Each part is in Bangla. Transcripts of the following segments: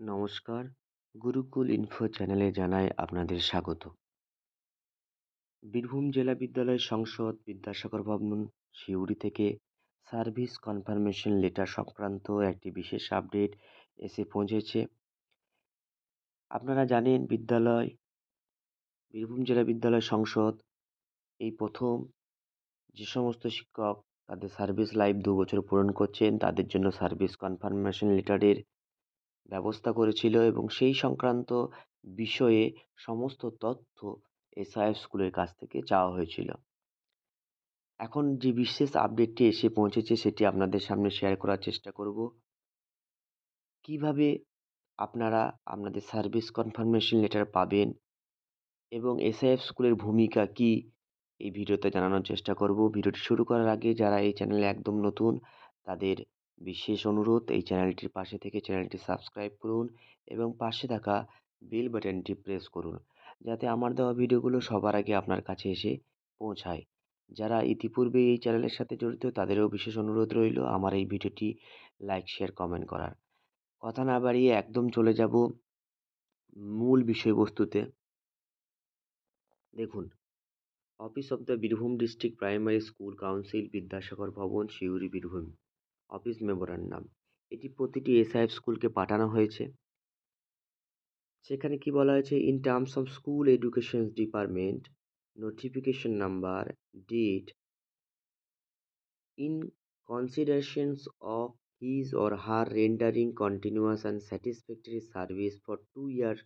নমস্কার। গুরুকুল ইনফো চ্যানেলে জানাই আপনাদের স্বাগত। বীরভূম জেলা বিদ্যালয় সংসদ বিদ্যাসাগর ভবন সিউড়ি থেকে সার্ভিস কনফার্মেশন লেটার সংক্রান্ত একটি বিশেষ আপডেট এসে পৌঁছেছে। আপনারা জানেন বিদ্যালয়, বীরভূম জেলা বিদ্যালয় সংসদ এই প্রথম যে সমস্ত শিক্ষক তাদের সার্ভিস লাইফ দু বছর পূরণ করছেন, তাদের জন্য সার্ভিস কনফার্মেশন লেটারের ব্যবস্থা করেছিল এবং সেই সংক্রান্ত বিষয়ে সমস্ত তথ্য এসআইএফ স্কুলের কাছ থেকে চাওয়া হয়েছিল। এখন যে বিশেষ আপডেটটি এসে পৌঁছেছে সেটি আপনাদের সামনে শেয়ার করার চেষ্টা করব। কীভাবে আপনারা আপনাদের সার্ভিস কনফার্মেশন লেটার পাবেন এবং এসআইএফ স্কুলের ভূমিকা কী, এই ভিডিওতে জানানোর চেষ্টা করব। ভিডিওটি শুরু করার আগে যারা এই চ্যানেলে একদম নতুন, তাদের বিশেষ অনুরোধ, এই চ্যানেলটির পাশে থেকে চ্যানেলটি সাবস্ক্রাইব করুন এবং পাশে থাকা বেল বাটনটি প্রেস করুন, যাতে আমার দেওয়া ভিডিওগুলো সবার আগে আপনার কাছে এসে পৌঁছায়। যারা ইতিপূর্বে এই চ্যানেলের সাথে জড়িত, তাদেরও বিশেষ অনুরোধ রইল আমার এই ভিডিওটি লাইক, শেয়ার, কমেন্ট করার। কথা না বাড়িয়ে একদম চলে যাব মূল বিষয়বস্তুতে। দেখুন, office of the Birbhum district primary school council Vidyasagar Bhavan Siuri Birbhum. Office memorandum এটি প্রতিটি এসআইএফ স্কুলকে পাঠানো হয়েছে। সেখানে কি বলা হয়েছে? In terms of school education department, notification number, date, in considerations of his or her rendering continuous and satisfactory service for two year,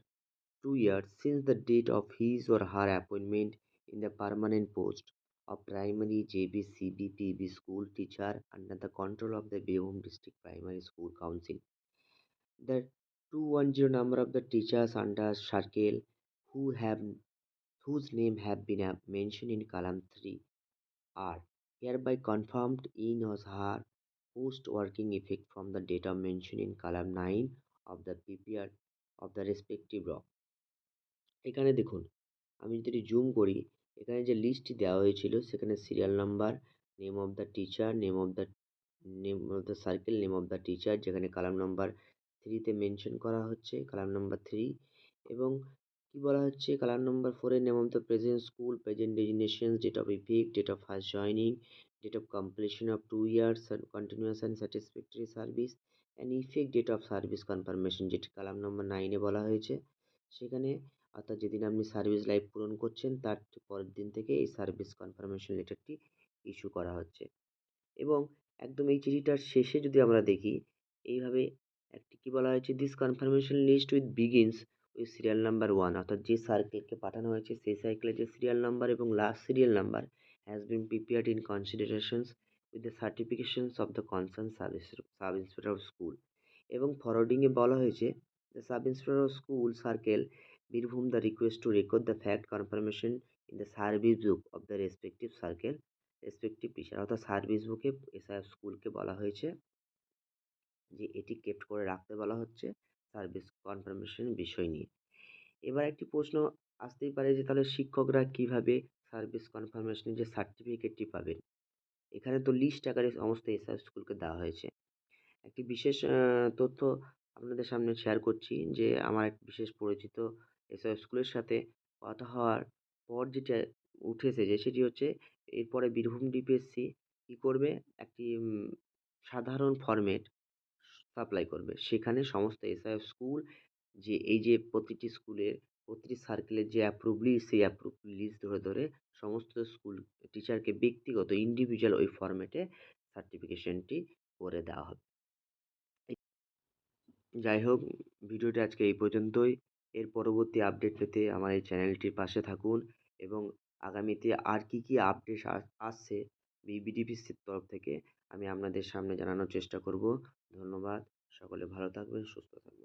two years since the date of his or her appointment in the permanent post of primary JB school teacher under the control of the Bihum District Primary School Council. The 210 number of the teachers under circle who have whose name have been mentioned in column 3 are hereby confirmed in or her post working effect from the data mentioned in column 9 of the PPR of the respective block এখানে দেখুন আমি যদি জুম করি এখানে যে লিস্টটি দেওয়া হয়েছিল, সেখানে serial number name of the teacher name of the name of the circle name of the teacher যেখানে কালাম নাম্বার থ্রিতে মেনশন করা হচ্ছে কালাম নাম্বার থ্রি এবং কি বলা হচ্ছে? কালাম নাম্বার ফোরে name of the present school present designation date of effect date of first joining date of completion of two years continuous and satisfactory service and effect date of service confirmation যেটি কালাম নাম্বার নাইনে বলা হয়েছে। সেখানে অর্থাৎ যেদিন আপনি সার্ভিস লাইফ পূরণ করছেন, তার পরের দিন থেকে এই সার্ভিস কনফার্মেশন লেটারটি ইস্যু করা হচ্ছে। এবং একদম এই চিঠিটার শেষে যদি আমরা দেখি, এইভাবে একটি কী বলা হয়েছে this confirmation list with begins with serial number one অর্থাৎ যে সার্কেলকে পাঠানো হয়েছে, সেই সাইকেলের যে সিরিয়াল নাম্বার এবং last serial number has been prepared in considerations with the certifications of the concern service sub inspector of school এবং ফরওয়ার্ডিংয়ে বলা হয়েছে the sub inspector of school circle Birbhum the request to record the fact confirmation in the service book of the respective circle respective teacher অর্থাৎ সার্ভিস বুকে এসআইএফ স্কুলকে বলা হয়েছে, যে এটি কেপ্ট করে রাখতে বলা হচ্ছে সার্ভিস কনফার্মেশন বিষয় নিয়ে। এবার একটি প্রশ্ন আসতেই পারে যে তাহলে শিক্ষকরা কীভাবে সার্ভিস কনফার্মেশনের যে সার্টিফিকেটটি পাবেন? এখানে তো লিস্ট আকারে সমস্ত এসআইএফ স্কুলকে দেওয়া হয়েছে। একটি বিশেষ তথ্য আপনাদের সামনে শেয়ার করছি যে আমার এক বিশেষ পরিচিত এসব স্কুলের সাথে কথা হওয়ার পর যেটা উঠে এসেছে সেটি হচ্ছে এরপরে বীরভূম ডিপিএসসি কী করবে? একটি সাধারণ ফরম্যাট সাপ্লাই করবে। সেখানে সমস্ত এসআইএফ স্কুল যে, এই যে প্রতিটি স্কুলের প্রতিটি সার্কেলের যে অ্যাপ্রুভ লিস্ট সেই অ্যাপ্রুভ লিস্ট ধরে ধরে সমস্ত স্কুল টিচারকে ব্যক্তিগত ইন্ডিভিজুয়াল ওই ফরম্যাটে সার্টিফিকেশনটি করে দেওয়া হবে। যাই হোক, ভিডিওটি আজকে এই পর্যন্তই। এর পরবর্তী আপডেট পেতে আমার এই চ্যানেলটির পাশে থাকুন এবং আগামীতে আর কি কি আপডেট আসছে বিবিডিপিসির তরফ থেকে আমি আপনাদের সামনে জানানোর চেষ্টা করব। ধন্যবাদ। সকলে ভালো থাকবেন, সুস্থ থাকবেন।